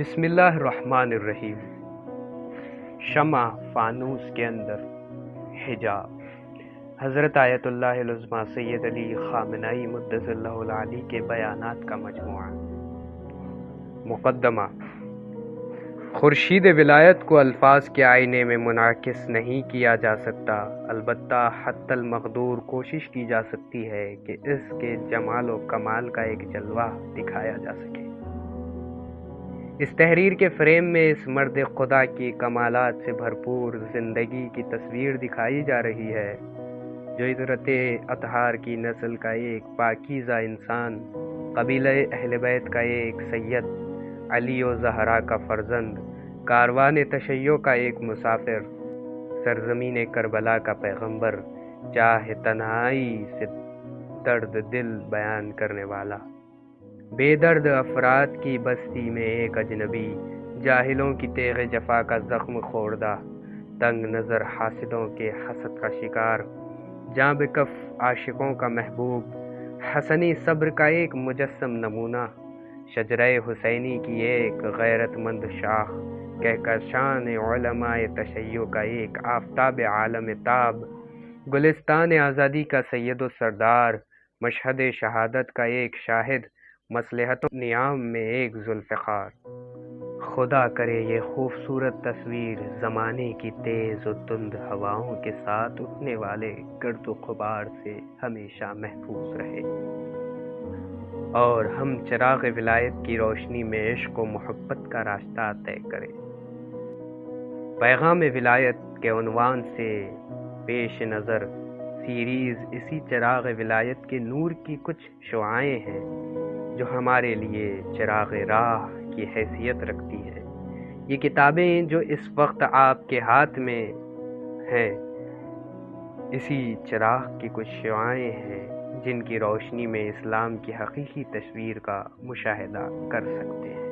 بسم اللہ الرحمن الرحیم۔ شمع فانوس کے اندر حجاب۔ حضرت آیت اللہ العظمہ سید علی خامنائی مدض اللہ العلی کے بیانات کا مجموعہ۔ مقدمہ۔ خورشید ولایت کو الفاظ کے آئینے میں منعکس نہیں کیا جا سکتا، البتہ حت المقدور کوشش کی جا سکتی ہے کہ اس کے جمال و کمال کا ایک جلوہ دکھایا جا سکے۔ اس تحریر کے فریم میں اس مرد خدا کی کمالات سے بھرپور زندگی کی تصویر دکھائی جا رہی ہے، جو عدرت اطہار کی نسل کا ایک پاکیزہ انسان، قبیلہ اہل بیت کا ایک سید علی و زہرا کا فرزند، کاروان تشیع کا ایک مسافر، سرزمین کربلا کا پیغمبر، چاہ تنہائی سے درد دل بیان کرنے والا۔ بے درد افراد کی بستی میں ایک اجنبی جاہلوں کی تیغ جفا کا زخم خوردہ، تنگ نظر حاسدوں کے حسد کا شکار۔ جاں بکف عاشقوں کا محبوب، حسنی صبر کا ایک مجسم نمونہ۔ شجرہ حسینی کی ایک غیرت مند شاخ کہکشان علماء تشیع کا ایک آفتاب عالم تاب۔ گلستان آزادی کا سید و سردار۔ مشہد شہادت کا ایک شاہد۔ مسلحت و نیام میں ایک ذوالفقار۔ خدا کرے یہ خوبصورت تصویر زمانے کی تیز و تند ہواؤں کے ساتھ اٹھنے والے گرد و خبار سے ہمیشہ محفوظ رہے۔ اور ہم چراغ ولایت کی روشنی میں عشق و محبت کا راستہ طے کریں۔ پیغام ولایت کے عنوان سے پیش نظر سیریز اسی چراغ ولایت کے نور کی کچھ شعائیں ہیں جو ہمارے لیے چراغ راہ کی حیثیت رکھتی ہے یہ کتابیں جو اس وقت آپ کے ہاتھ میں ہیں، اسی چراغ کی کچھ شعائیں ہیں جن کی روشنی میں اسلام کی حقیقی تصویر کا مشاہدہ کر سکتے ہیں۔